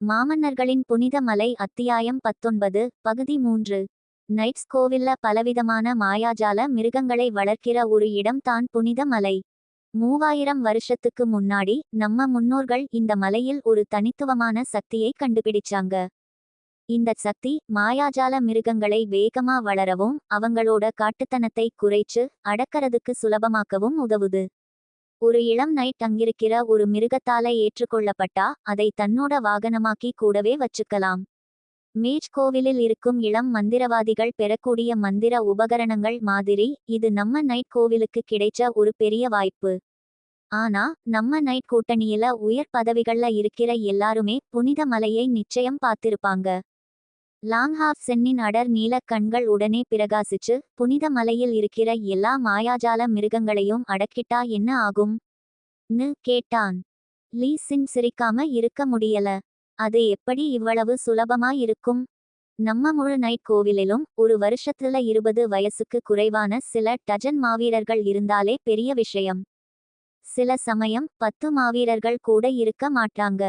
மாமன்னர்களின் புனித மலை அத்தியாயம் பத்தொன்பது பகுதி மூன்று. நைட்ஸ் கோவில்ல பலவிதமான மாயாஜால மிருகங்களை வளர்க்கிற ஒரு இடம் தான் புனித மலை. மூவாயிரம் வருஷத்துக்கு முன்னாடி நம்ம முன்னோர்கள் இந்த மலையில் ஒரு தனித்துவமான சக்தியை கண்டுபிடிச்சாங்க. இந்த சக்தி மாயாஜால மிருகங்களை வேகமா வளரவும் அவங்களோட காட்டுத்தனத்தை குறைச்சு அடக்கறதுக்கு சுலபமாக்கவும் உதவுது. ஒரு இளம் நைட் அங்கிருக்கிற ஒரு மிருகத்தால ஏற்றுக்கொள்ளப்பட்டா அதை தன்னோட வாகனமாக்கி கூடவே வச்சுக்கலாம். மேஜ் கோவிலில் இருக்கும் இளம் மந்திரவாதிகள் பெறக்கூடிய மந்திர உபகரணங்கள் மாதிரி இது நம்ம நைட் கோவிலுக்கு கிடைச்ச ஒரு பெரிய வாய்ப்பு. ஆனா நம்ம நைட் கூட்டணியில உயர் பதவிகள்ல இருக்கிற எல்லாருமே புனித மலையை நிச்சயம் பார்த்திருப்பாங்க. லாங்ஹாஃப் சென்னின் அடர் நீலக் கண்கள் உடனே பிரகாசிச்சு புனித மலையில் இருக்கிற எல்லா மாயாஜால மிருகங்களையும் அடக்கிட்டா என்ன ஆகும்? னு கேட்டான். லீ சின் சிரிக்காம இருக்க முடியல. அது எப்படி இவ்வளவு சுலபமா இருக்கும்? நம்ம முழு நைட் கோவிலிலும் ஒரு வருஷத்துல இருபது வயசுக்கு குறைவான சில டஜன் மாவீரர்கள் இருந்தாலே பெரிய விஷயம். சில சமயம் பத்து மாவீரர்கள் கூட இருக்க மாட்டாங்க.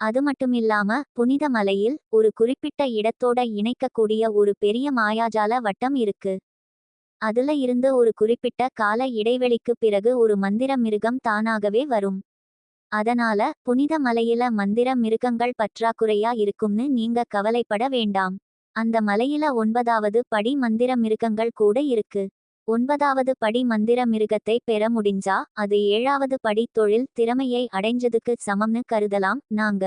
அது மட்டுமில்லாம புனித மலையில் ஒரு குறிப்பிட்ட இடத்தோட இணைக்கக்கூடிய ஒரு பெரிய மாயாஜால வட்டம் இருக்கு. அதுல இருந்து ஒரு குறிப்பிட்ட கால இடைவெளிக்கு பிறகு ஒரு மந்திர மிருகம் தானாகவே வரும். அதனால புனித மலையில மந்திர மிருகங்கள் பற்றாக்குறையா இருக்கும்னு நீங்க கவலைப்பட வேண்டாம். அந்த மலையில ஒன்பதாவது படி மந்திர மிருகங்கள் கூட இருக்கு. ஒன்பதாவது படி மந்திர மிருகத்தை பெற முடிஞ்சா அது ஏழாவது படி தொழில் திறமையை அடைஞ்சதுக்கு சமம்னு கருதலாம் நாங்க.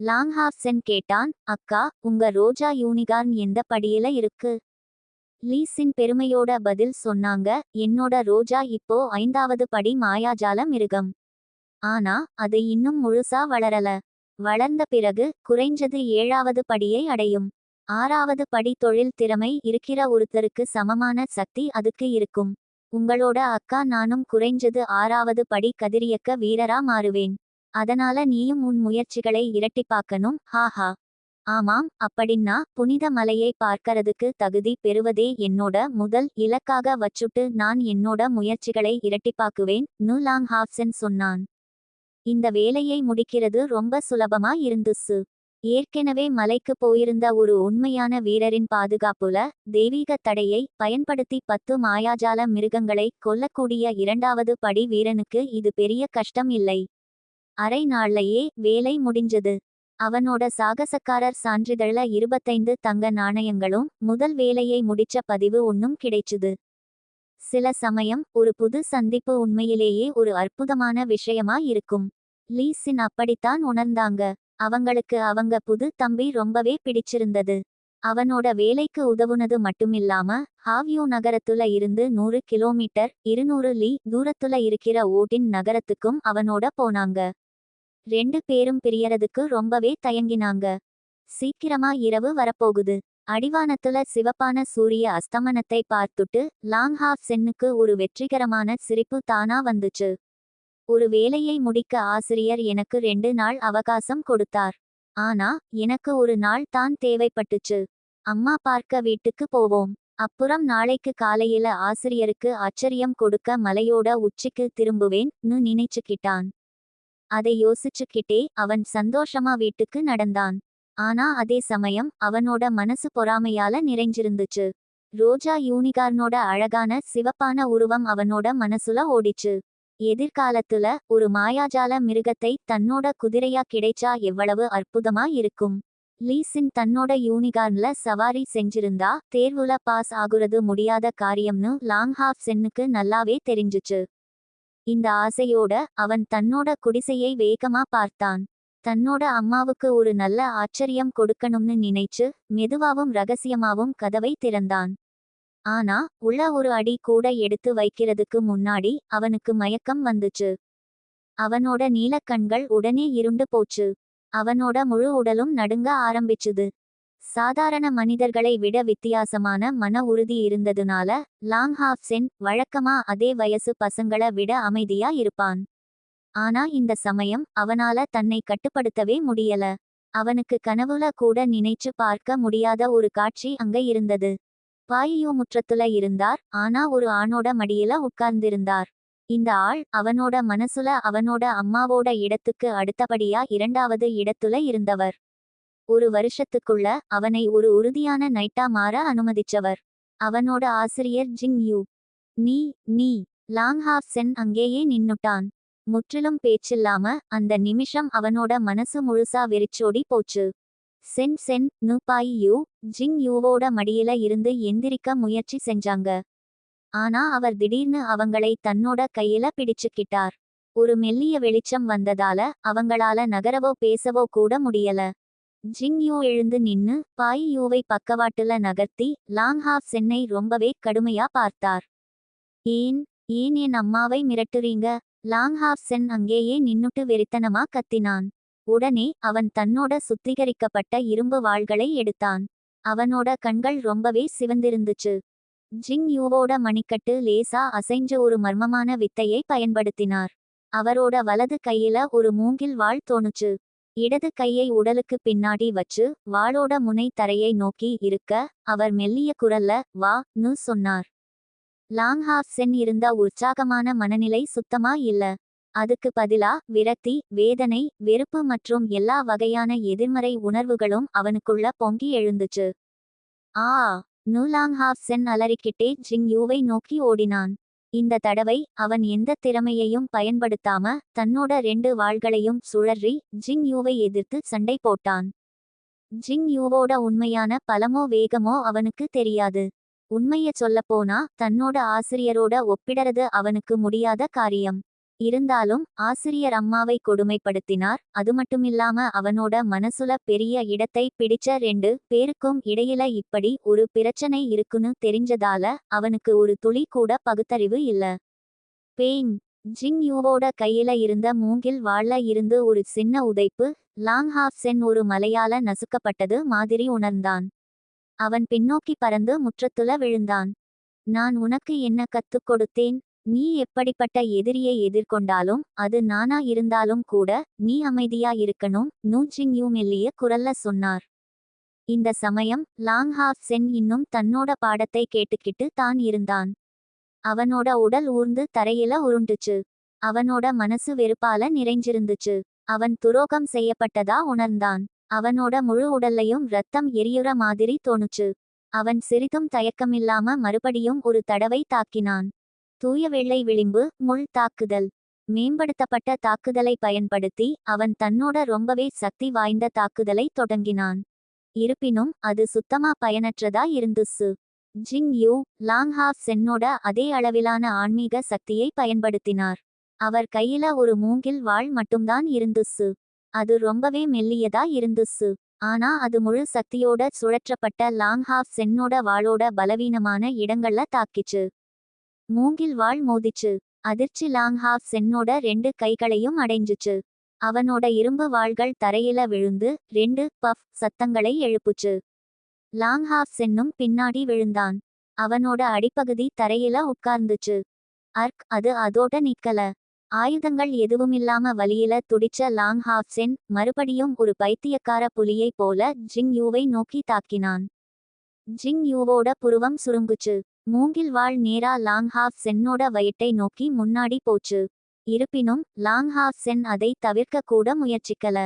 லாங்ஹாஃப்சென் கேட்டான் அக்கா உங்க ரோஜா யூனிகார்ன் எந்த படியில இருக்கு? லீஸின் பெருமையோட பதில் சொன்னாங்க என்னோட ரோஜா இப்போ ஐந்தாவது படி மாயாஜால மிருகம். ஆனா அது இன்னும் முழுசா வளரல. வளர்ந்த பிறகு குறைஞ்சது ஏழாவது படியை அடையும். ஆறாவது படி தொழில் திறமை இருக்கிற ஒருத்தருக்கு சமமான சக்தி அதுக்கு இருக்கும். உங்களோட அக்கா நானும் குறைஞ்சது ஆறாவது படி கதிரியக்க வீரரா மாறுவேன். அதனால நீயும் உன் முயற்சிகளை இரட்டிப்பாக்கணும் ஹாஹா ஆமாம் அப்படின்னா புனித மலையை பார்க்கறதுக்கு தகுதி பெறுவதே என்னோட முதல் இலக்காக வச்சுட்டு நான் என்னோட முயற்சிகளை இரட்டிப்பாக்குவேன் நு லாங் ஹாப்சன் சொன்னான். இந்த வேலையை முடிக்கிறது ரொம்ப சுலபமா இருந்துச்சு ஏற்கனவே மலைக்கு போயிருந்த ஒரு உண்மையான வீரரின் பாதுகாப்புல தெய்வீக தடையை பயன்படுத்தி பத்து மாயாஜால மிருகங்களை கொல்லக்கூடிய இரண்டாவது படி வீரனுக்கு இது பெரிய கஷ்டம் இல்லை. அரை நாள்லயே வேலை முடிஞ்சது. அவனோட சாகசக்காரர் சான்றிதழ்ல இருபத்தைந்து தங்க நாணயங்களும் முதல் வேலையை முடிச்ச பதிவு ஒன்னும் கிடைச்சுது. சில சமயம் ஒரு புது சந்திப்பு உண்மையிலேயே ஒரு அற்புதமான விஷயமா இருக்கும். லீசின் அப்படித்தான் உணர்ந்தாங்க. அவங்களுக்கு அவங்க புது தம்பி ரொம்பவே பிடிச்சிருந்தது. அவனோட வேலைக்கு உதவுனது மட்டுமில்லாம ஹாவ்யூ நகரத்துல இருந்து நூறு கிலோமீட்டர் இருநூறு லீ தூரத்துல இருக்கிற ஓட்டின் நகரத்துக்கும் அவனோட போனாங்க. ரெண்டு பேரும் பிரியறதுக்கு ரொம்பவே தயங்கினாங்க. சீக்கிரமா இரவு வரப்போகுது. அடிவானத்துல சிவப்பான சூரிய அஸ்தமனத்தை பார்த்துட்டு லாங் ஹாஃப் சென்னுக்கு ஒரு வெற்றிகரமான சிரிப்பு தானா வந்துச்சு. ஒரு வேலையை முடிக்க ஆசிரியர் எனக்கு ரெண்டு நாள் அவகாசம் கொடுத்தார். ஆனா எனக்கு ஒரு நாள் தான் தேவைப்பட்டுச்சு. அம்மா பார்க்க வீட்டுக்கு போவோம். அப்புறம் நாளைக்கு காலையில ஆசிரியருக்கு ஆச்சரியம் கொடுக்க மலையோட உச்சிக்கு திரும்புவேன்னு நினைச்சுக்கிட்டான். அதை யோசிச்சுக்கிட்டே அவன் சந்தோஷமா வீட்டுக்கு நடந்தான். ஆனா அதே சமயம் அவனோட மனசு பொறாமையால நிறைஞ்சிருந்துச்சு. ரோஜா யூனிகார்னோட அழகான சிவப்பான உருவம் அவனோட மனசுல ஓடிச்சு. எதிர்காலத்துல ஒரு மாயாஜால மிருகத்தை தன்னோட குதிரையா கிடைச்சா எவ்வளவு அற்புதமா இருக்கும். லீசின் தன்னோட யூனிகார்ன்ல சவாரி செஞ்சிருந்தா தேர்வுல பாஸ் ஆகுறது முடியாத காரியம்னு லாங் ஹாஃப் சென்னுக்கு நல்லாவே தெரிஞ்சுச்சு. இந்த ஆசையோட அவன் தன்னோட குடிசையை வேகமா பார்த்தான். தன்னோட அம்மாவுக்கு ஒரு நல்ல ஆச்சரியம் கொடுக்கணும்னு நினைச்சு மெதுவாவும் ரகசியமாவும் கதவை திறந்தான். ஆனா உள்ள ஒரு அடி கூட எடுத்து வைக்கிறதுக்கு முன்னாடி அவனுக்கு மயக்கம் வந்துச்சு. அவனோட நீலக்கண்கள் உடனே இருண்டு போச்சு. அவனோட முழு உடலும் நடுங்க ஆரம்பிச்சுது. சாதாரண மனிதர்களை விட வித்தியாசமான மன உறுதி இருந்ததுனால லாங் ஹாஃப் சென் வழக்கமா அதே வயசு பசங்கள விட அமைதியா இருப்பான். ஆனா இந்த சமயம் அவனால தன்னை கட்டுப்படுத்தவே முடியல. அவனுக்கு கனவுல கூட நினைச்சு பார்க்க முடியாத ஒரு காட்சி அங்க இருந்தது. பாயியோ முற்றத்துல இருந்தார். ஆனா ஒரு ஆணோட மடியில உட்கார்ந்திருந்தார். இந்த ஆள் அவனோட மனசுல அவனோட அம்மாவோட இடத்துக்கு அடுத்தபடியா இரண்டாவது இடத்துல இருந்தவர். ஒரு வருஷத்துக்குள்ள அவனை ஒரு உறுதியான நைட்டா மாற அனுமதிச்சவர். அவனோட ஆசிரியர் ஜிங் யூ. நீ நீ லாங் ஹாஃப் சென் அங்கேயே நின்னுட்டான். முற்றிலும் பேச்சில்லாம அந்த நிமிஷம் அவனோட மனசு முழுசா வெறிச்சோடி போச்சு. சென் சென் நுபாய் யூ ஜிங் யூவோட மடியில இருந்து எந்திரிக்க முயற்சி செஞ்சாங்க. ஆனா அவர் திடீர்னு அவங்களை தன்னோட கையில பிடிச்சுக்கிட்டார். ஒரு மெல்லிய வெளிச்சம் வந்ததால அவங்களால நகரவோ பேசவோ கூட முடியல. ஜிங் யூ எழுந்து நின்னு பாய் யூவை பக்கவாட்டுல நகர்த்தி லாங் ஹாஃப் சென்னை ரொம்பவே கடுமையா பார்த்தார். ஏன் ஏன் என் அம்மாவை மிரட்டுறீங்க? லாங் ஹாஃப் சென் அங்கேயே நின்னுட்டு வெறித்தனமா கத்தினான். உடனே அவன் தன்னோட சுத்திகரிக்கப்பட்ட இரும்பு வாள்களை எடுத்தான். அவனோட கண்கள் ரொம்பவே சிவந்திருந்துச்சு. ஜிங் யூவோட மணிக்கட்டு லேசா அசைஞ்ச ஒரு மர்மமான வித்தையை பயன்படுத்தினார். அவரோட வலது கையில ஒரு மூங்கில் வாள் தோணுச்சு. இடது கையை உடலுக்கு பின்னாடி வச்சு வாளோட முனை தரையை நோக்கி இருக்க அவர் மெல்லிய குரல்ல வா நு சொன்னார். லாங் ஹாஃப் சென் இருந்த உற்சாகமான மனநிலை சுத்தமா இல்ல. அதுக்கு பதிலா விரக்தி வேதனை வெறுப்பு மற்றும் எல்லா வகையான எதிர்மறை உணர்வுகளும் அவனுக்குள்ள பொங்கி எழுந்துச்சு. ஆ நூலாங் ஹாஃப் சென் அலறிக்கிட்டே ஜிங் யூவை நோக்கி ஓடினான். இந்த தடவை அவன் எந்த திறமையையும் பயன்படுத்தாம தன்னோட ரெண்டு வாள்களையும் சுழறி ஜிங் யூவை எதிர்த்து சண்டை போட்டான். ஜிங் யூவோட உண்மையான பலமோ வேகமோ அவனுக்கு தெரியாது. உண்மைய சொல்லப்போனா தன்னோட ஆசிரியரோட ஒப்பிடறது அவனுக்கு முடியாத காரியம். இருந்தாலும் ஆசிரியர் அம்மாவை கொடுமைப்படுத்தினார். அது மட்டுமில்லாம அவனோட மனசுல பெரிய இடத்தை பிடிச்ச ரெண்டு பேருக்கும் இடையில இப்படி ஒரு பிரச்சனை இருக்குன்னு தெரிஞ்சதால அவனுக்கு ஒரு துளி கூட பகுத்தறிவு இல்ல. பேங் ஜிங் யூவோட கையில இருந்த மூங்கில் வாள்ல இருந்து ஒரு சின்ன உதைப்பு லாங் ஹாஃப் சென் ஒரு மலையால நசுக்கப்பட்டது மாதிரி உணர்ந்தான். அவன் பின்னோக்கி பறந்து முற்றத்துல விழுந்தான். நான் உனக்கு என்ன கத்துக் கொடுத்தேன்? நீ எப்படிப்பட்ட எதிரியை எதிர்கொண்டாலும் அது நானா இருந்தாலும் கூட நீ அமைதியா இருக்கணும் நூ யூ மெல்லிய குரல்ல சொன்னார். இந்த சமயம் லாங் ஹாஃப் சென் இன்னும் தன்னோட பாடத்தை கேட்டுக்கிட்டு தான் இருந்தான். அவனோட உடல் ஊர்ந்து தரையில உருண்டுச்சு. அவனோட மனசு வெறுப்பால நிறைஞ்சிருந்துச்சு. அவன் துரோகம் செய்யப்பட்டதா உணர்ந்தான். அவனோட முழு உடல்லையும் ரத்தம் எரியுற மாதிரி தோணுச்சு. அவன் சிறிதும் தயக்கமில்லாம மறுபடியும் ஒரு தடவை தாக்கினான். தூய வெள்ளை விளிம்பு முள் தாக்குதல். மேம்படுத்தப்பட்ட தாக்குதலை பயன்படுத்தி அவன் தன்னோட ரொம்பவே சக்தி வாய்ந்த தாக்குதலை தொடங்கினான். இருப்பினும் அது சுத்தமா பயனற்றதா இருந்துச்சு ஜிங் யூ லாங் ஹாஃப் சென்னோட அதே அளவிலான ஆன்மீக சக்தியை பயன்படுத்தினார். அவர் கையில ஒரு மூங்கில் வாள் மட்டும்தான் இருந்துச்சு அது ரொம்பவே மெல்லியதா இருந்துச்சு ஆனா அது முழு சக்தியோட சுழற்றப்பட்ட லாங் ஹாஃப் சென்னோட வாளோட பலவீனமான இடங்கள்ல தாக்கிச்சு. மூங்கில் வாள் மோதிச்சு. அதிர்ச்சி லாங் ஹாஃப் சென்னோட ரெண்டு கைகளையும் அடைஞ்சுச்சு. அவனோட இரும்பு வாள்கள் தரையில விழுந்து ரெண்டு பஃப் சத்தங்களை எழுப்புச்சு. லாங் ஹாஃப் சென்னும் பின்னாடி விழுந்தான். அவனோட அடிப்பகுதி தரையில உட்கார்ந்துச்சு. அர்க் அது அதோட நிக்கல. ஆயுதங்கள் எதுவுமில்லாம வழியில துடிச்ச லாங் ஹாஃப் சென் மறுபடியும் ஒரு பைத்தியக்கார புலியை போல ஜிங் யூவை நோக்கி தாக்கினான். ஜிங் யூவோட புருவம் சுருங்குச்சு. மூங்கில் வாழ் நேரா லாங் ஹாஃப் சென்னோட வயிட்டை நோக்கி முன்னாடி போச்சு. இருப்பினும் லாங் ஹாஃப் சென் அதை தவிர்க்க கூட முயற்சிக்கல.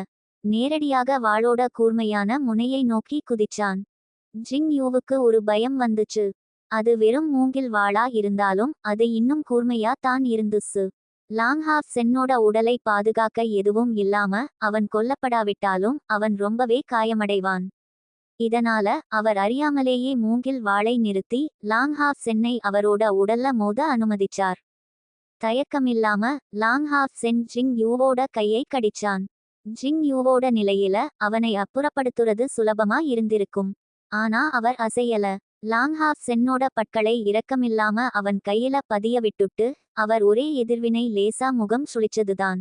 நேரடியாக வாளோட கூர்மையான முனையை நோக்கி குதிச்சான். ஜிங் யூவுக்கு ஒரு பயம் வந்துச்சு. அது வெறும் மூங்கில் வாளா இருந்தாலும் அது இன்னும் கூர்மையா தான் இருந்துச்சு. லாங் ஹாஃப் சென்னோட உடலை பாதுகாக்க எதுவும் இல்லாம அவன் கொல்லப்படாவிட்டாலும் அவன் ரொம்பவே காயமடைவான். இதனால அவர் அறியாமலேயே மூங்கில் வாளை நிறுத்தி லாங் ஹாஃப் சென்னை அவரோட உடல்ல மோத அனுமதிச்சார். தயக்கமில்லாம லாங் ஹாஃப் சென் ஜிங் யூவோட கையை கடிச்சான். ஜிங் யூவோட நிலையில அவனை அப்புறப்படுத்துறது சுலபமா இருந்திருக்கும். ஆனா அவர் அசையல. லாங் ஹாஃப் சென்னோட பட்களை இரக்கமில்லாம அவன் கையில பதிய விட்டுட்டு அவர் ஒரே எதிர்வினை லேசா முகம் சுழிச்சதுதான்.